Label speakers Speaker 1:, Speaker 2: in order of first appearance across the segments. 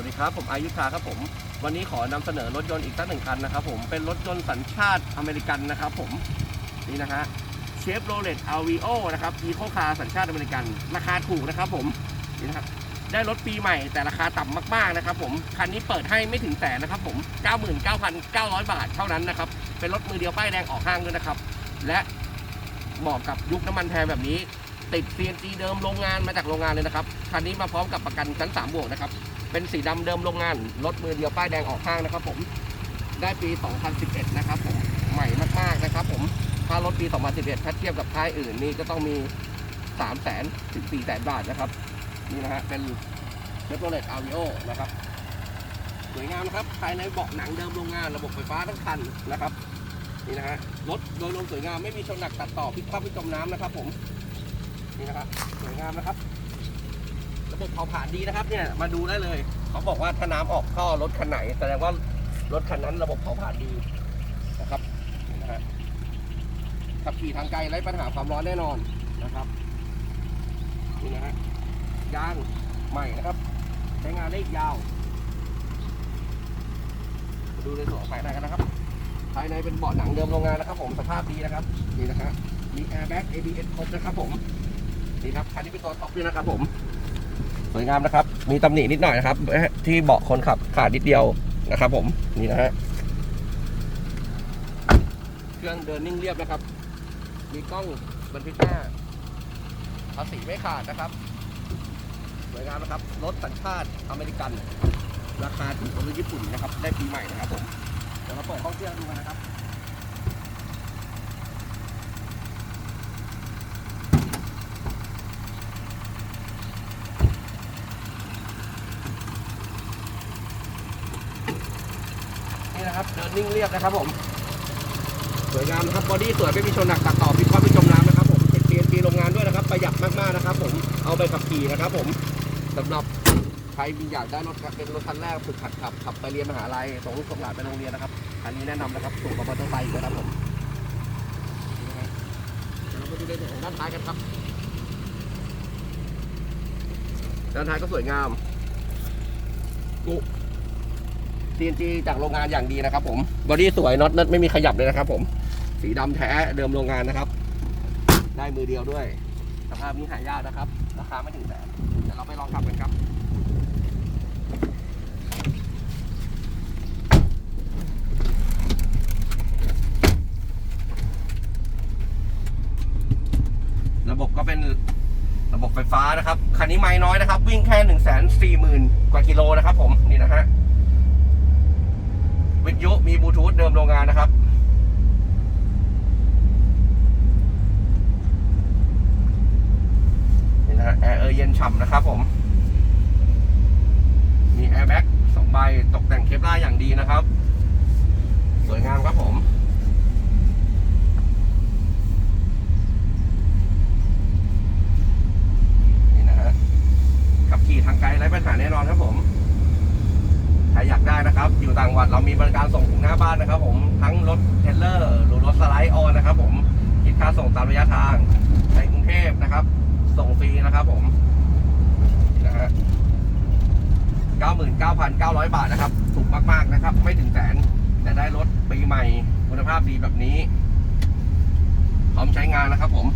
Speaker 1: วัสดีครับ ผมอายุธาครับผม วันนี้ขอนำเสนอรถยนต์อีกสักหนึ่งคันนะครับผม เป็นรถยนต์สัญชาติอเมริกันนะครับผม นี่นะฮะเชฟโรเลตอาวีโอนะครับอีโคคาสัญชาติอเมริกัน ราคาถูกนะครับผม นี่นะครับ ได้รถปีใหม่แต่ราคาต่ำมากๆนะครับผม คันนี้เปิดให้ไม่ถึงแสนนะครับผม 99,900 บาทเท่านั้นนะครับ เป็นรถมือเดียวป้ายแดงออกห้างด้วยนะครับ และเหมาะกับยุคน้ำมันแพงแบบนี้ ติด CNG เดิมโรงงานมาจากโรงงานเลยนะครับ คันนี้มาพร้อมกับประกันชั้น3บวกนะครับ เป็นสีดำเดิมโรงงานรถมือเดียวป้ายแดงออกห้างนะครับ ผมได้ปี 2011 นะครับผมใหม่มากๆนะครับ ผมถ้ารถปี 2011ถ้าเทียบกับค่ายอื่นนี่ก็ต้องมี 3 0 0 0 0 0ถึง4 0 0 0 0บาทนะครับ นี่นะฮะเป็นเชฟโรเลตอาวิโอนะครับสวยงามนะครับภายในเบาะหนังเดิมโรงงานระบบไฟฟ้าทั้งคันนะครับนี่นะฮะรถโดยรวมสวยงามไม่มีชนหนักตัดต่อพลิกคว่ำพิจมน้ำนะครับ ผมนี่นะครับสวยงามนะครับ บบเผาผลาญดีนะครับเนี่ยมาดูได้เลยเขาบอกว่าถ้าน้ำออกท่อรถคันไหนแสดงว่ารถคันนั้นระบบเผาผลาญดีนะครับนะฮะขับขี่ทางไกลไร้ปัญหาความร้อนแน่นอนนะครับนี่นะฮะยางใหม่นะครับ ใช้งานได้อีกยาวดูในส่วนภายในกันนะครับ ภายในเป็นเบาะหนังเดิมโรงงานนะครับ ผมสภาพดีนะครับนี่นะฮะมีแอร์แบ็ก ABS ครบนะครับผมนี่ครับคันนี้เป็นตัวท็อปด้วยนะครับผม สวยงามนะครับ มีตำหนินิดหน่อยนะครับ ที่เบาะคนขับขาดนิดเดียวนะครับผมนี่นะฮะเครื่องเดินนิ่งเรียบนะครับ มีกล้องบันทึกหน้าภาษีไม่ขาดนะครับสวยงามนะครับรถสัญชาติอเมริกัน ราคาถูกกว่าญี่ปุ่นนะครับ ได้ปีใหม่นะครับผมเดี๋ยวเราเปิดห้องเครื่องดูกันนะครับ นี่นะครับเดินนิ่งเรียบนะครับผมสวยงามนะครับบอดี้สวยไม่มีชนหนักตัดต่อพิกว่าไม่จมน้ำนะครับผมเป็น CNC โรงงานด้วยนะครับ ประหยัดมากๆนะครับ ผมเอาไปขับขี่นะครับ ผมสำหรับใครมีอยากได้รถเป็นรถคันแรกฝึกขัดขับขับไปเรียนมหาลัยส่งลูกส่งหลานไปโรงเรียนนะครับอันนี้แนะนำนะครับสูงกว่ามอเตอร์ไซค์นะครับผมนี่นะครับเดี๋ยวเราไปดูในส่วนของด้านท้ายกันครับด้านท้ายก็สวยงามกุ CNC จากโรงงานอย่างดีนะครับผมบอดี้สวยน็อตเน็ตไม่มีขยับเลยนะครับผมสีดำแท้เดิมโรงงานนะครับ ได้มือเดียวด้วย สภาพนี้หายากนะครับ ราคาไม่ถึงแสนเดี๋ยวเราไปลองขับกันครับระบบก็เป็นระบบไฟฟ้านะครับ คันนี้ไม่น้อยนะครับ วิ่งแค่หนึ่งแสนสี่หมื่นกว่ากิโลนะครับผม นี่นะฮะ วิทยุมีบลูทูธเดิมโรงงานนะครับ นี่นะฮะแอร์เออเย็น ฉ่ำนะครับผม มีแอร์แบ็กสองใบตกแต่งเคปล่าอย่างดีนะครับ สวยงามครับผมนี่นะฮะขับขี่ทางไกลไร้ปัญหาแน่นอนครับผมใครอยากได้นะครับ อยู่ต่างจังหวัดเรามีบริการส่งถึงหน้าบ้านนะครับ ผมทั้งรถเทรลเลอร์หรือรถสไลด์ออนนะครับ ผมคิดค่าส่งตามระยะทางในกรุงเทพนะครับ ส่งฟรีนะครับผมนี่นะฮะ 99,900 บาทนะครับ ถูกมากๆนะครับ ไม่ถึงแสน แต่ได้รถปีใหม่คุณภาพดีแบบนี้ พร้อมใช้งานนะครับผม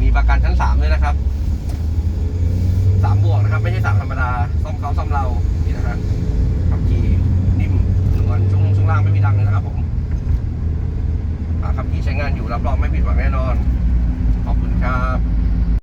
Speaker 1: มีประกันชั้นสามด้วยนะครับสามบวกนะครับ ไม่ใช่สามธรรมดา ซ่อมเขาซ่อมเรา นี่นะฮะขับขี่นิ่มนวลช่วงช่วงล่างไม่มีดังเลยนะครับผมขับขี่ใช้งานอยู่รับรองไม่ผิดหวังแน่นอน ขอบคุณครับ